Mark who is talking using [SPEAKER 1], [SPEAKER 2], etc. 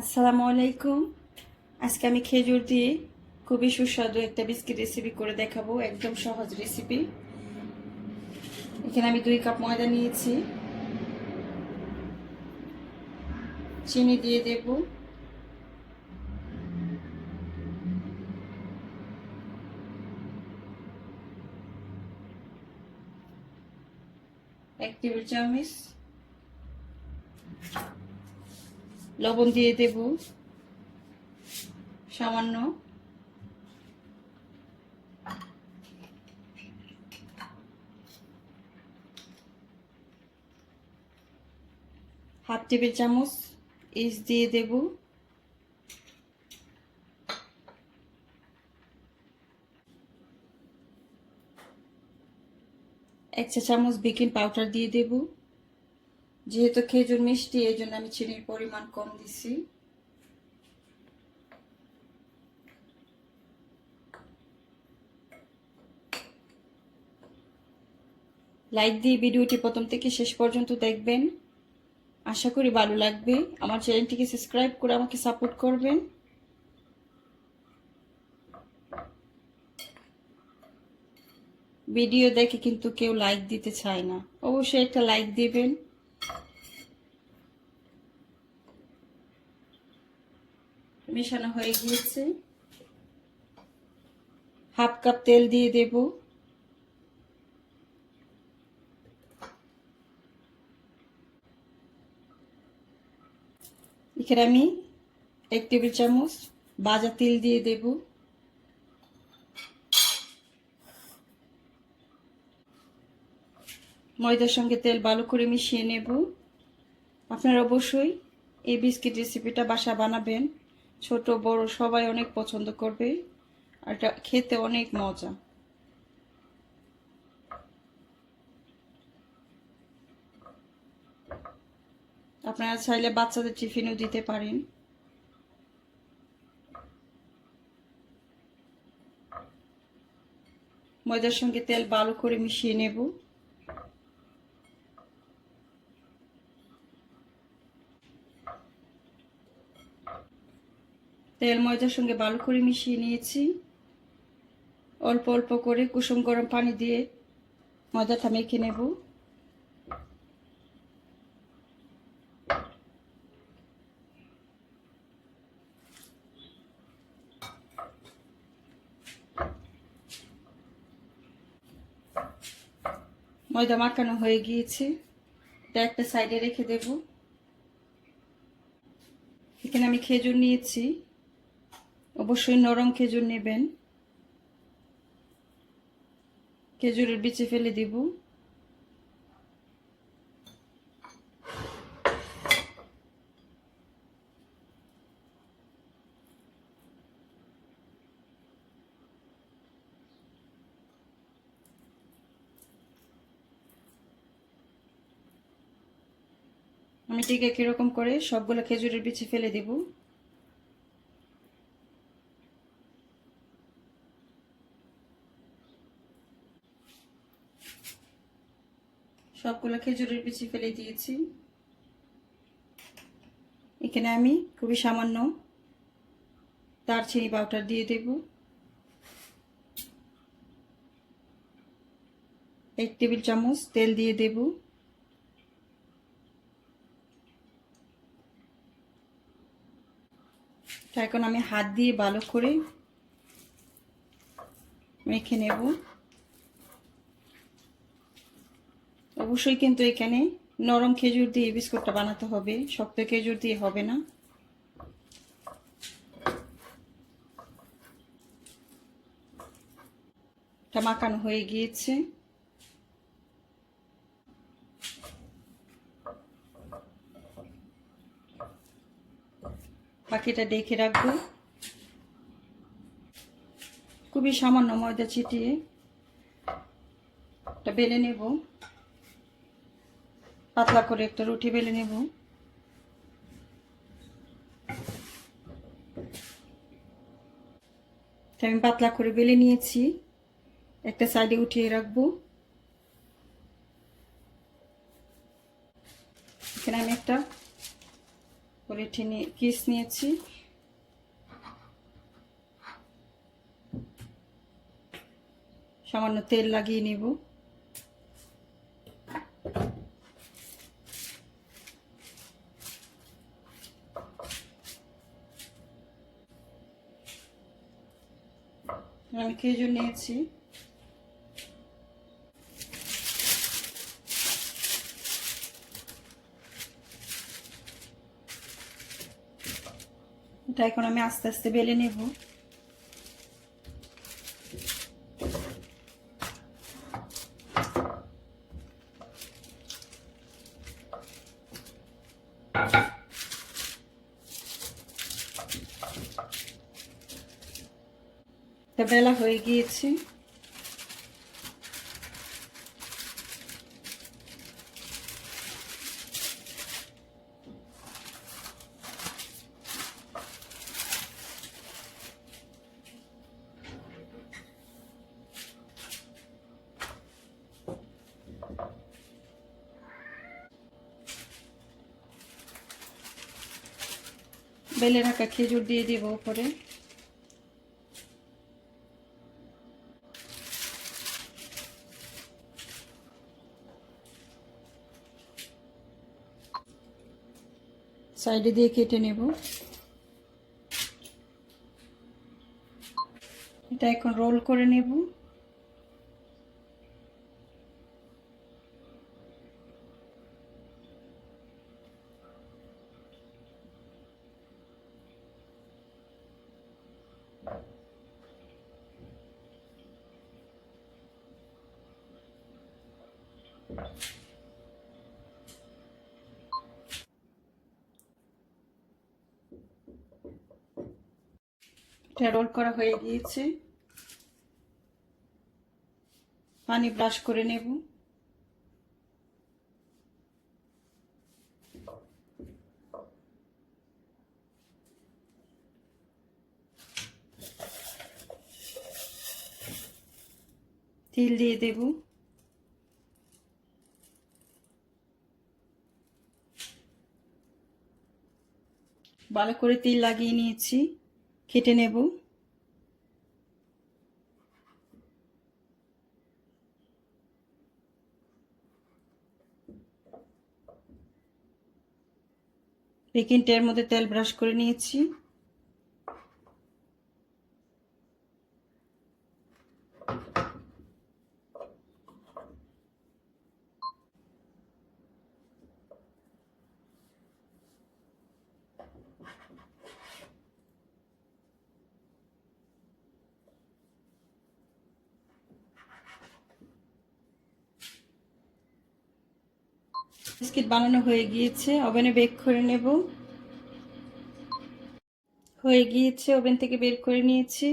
[SPEAKER 1] আসসালামু আলাইকুম। আজকে আমি খেজুর দিয়ে খুবই সুস্বাদু একটা বিস্কিট রেসিপি করে দেখাবো, একদম সহজ রেসিপি এখানে আমি দুই কাপ ময়দা নিয়েছি। চিনি দিয়ে দেব। এক টেবিল চামচ। লবণ দিয়ে দেব। সামান্য। হাফ টেবিল চামচ ইস দিয়ে দেব। এক চা চামচ বেকিং পাউডার দিয়ে দেবো। যেহেতু খেজুর মিষ্টি এই জন্য আমি চিনির পরিমাণ কম দিছি। লাইক দিয়ে ভিডিওটি প্রথম থেকে শেষ পর্যন্ত দেখবেন। আশা করি ভালো লাগবে। আমার চ্যানেলটিকে সাবস্ক্রাইব করে আমাকে সাপোর্ট করবেন। ভিডিও দেখে কিন্তু কেউ লাইক দিতে চায় না। অবশ্যই একটা লাইক দিবেন। মেশানো হয়ে গিয়েছে। হাফ কাপ তেল দিয়ে দেব। এখানে আমি এক টেবিল চামচ বাজা তেল দিয়ে দেব। ময়দার সঙ্গে তেল ভালো করে মিশিয়ে নেব। আপনারা অবশ্যই এই বিস্কিট রেসিপিটা বাসা বানাবেন। ছোট, বড় সবাই অনেক পছন্দ করবে। আর এটা খেতে অনেক মজা। আপনারা চাইলে বাচ্চাদের টিফিনও দিতে পারেন। ময়দার সঙ্গে তেল ভালো করে মিশিয়ে নেব। তেল ময়দার সঙ্গে ভালো করে মিশিয়ে নিয়েছি। অল্প অল্প করে কুসুম গরম পানি দিয়ে ময়দাটা মেখে নেব। ময়দা মাখানো হয়ে গিয়েছে। এটা একটা সাইডে রেখে দেব। এখানে আমি খেজুর নিয়েছি। অবশ্যই নরম খেজুর নেবেন। খেজুরের বিচে ফেলে দিব। আমি ঠিক কীরকম করে সবগুলো খেজুরের বিচে ফেলে দিব। সবগুলো খেজুরের বিচি ফেলে দিয়েছি। এখানে আমি খুবই সামান্য দারচিনি পাউডার দিয়ে দেব। এক টেবিল চামচ তেল দিয়ে দেব। এখন আমি হাত দিয়ে ভালো করে মেখে নেব। অবশ্যই কিন্তু এখানে নরম খেজুর দিয়ে বিস্কুটটা বানাতে হবে। শক্ত খেজুর দিয়ে হবে না। মাখানো হয়ে গিয়েছে। বাকিটা দেখে রাখব। খুবই সামান্য ময়দা ছিটিয়ে। বেলে নেব। পাতলা করে একটা রুটি বেলে নেব। আমি পাতলা করে বেলে নিয়েছি। একটা সাইডে উঠিয়ে রাখব। এখানে আমি একটা পলিথিনে কিস নিয়েছি। সামান্য তেল লাগিয়ে নেব। আমি খেজুর নিয়েছি। এটা এখন আমি আস্তে আস্তে বেলে নেব। এটা বেলা হয়ে গিয়েছে। বেলে রাখা খেজুর দিয়ে দিব উপরে। সাইডে দিয়ে কেটে নেব। এটা এখন রোল করে নেব। এটা রোল করা হয়ে গিয়েছে। পানি ব্রাশ করে নেব। তেল দিয়ে দেব। ভালো করে তেল লাগিয়ে নিয়েছি। কেটে নেব। বেকিং টের মধ্যে তেল ব্রাশ করে নিয়েছি। বিস্কিট বানানো হয়ে গিয়েছে, ওভেনে বেক করে নেব। হয়ে গিয়েছে, ওভেন থেকে বের করে নিয়েছি।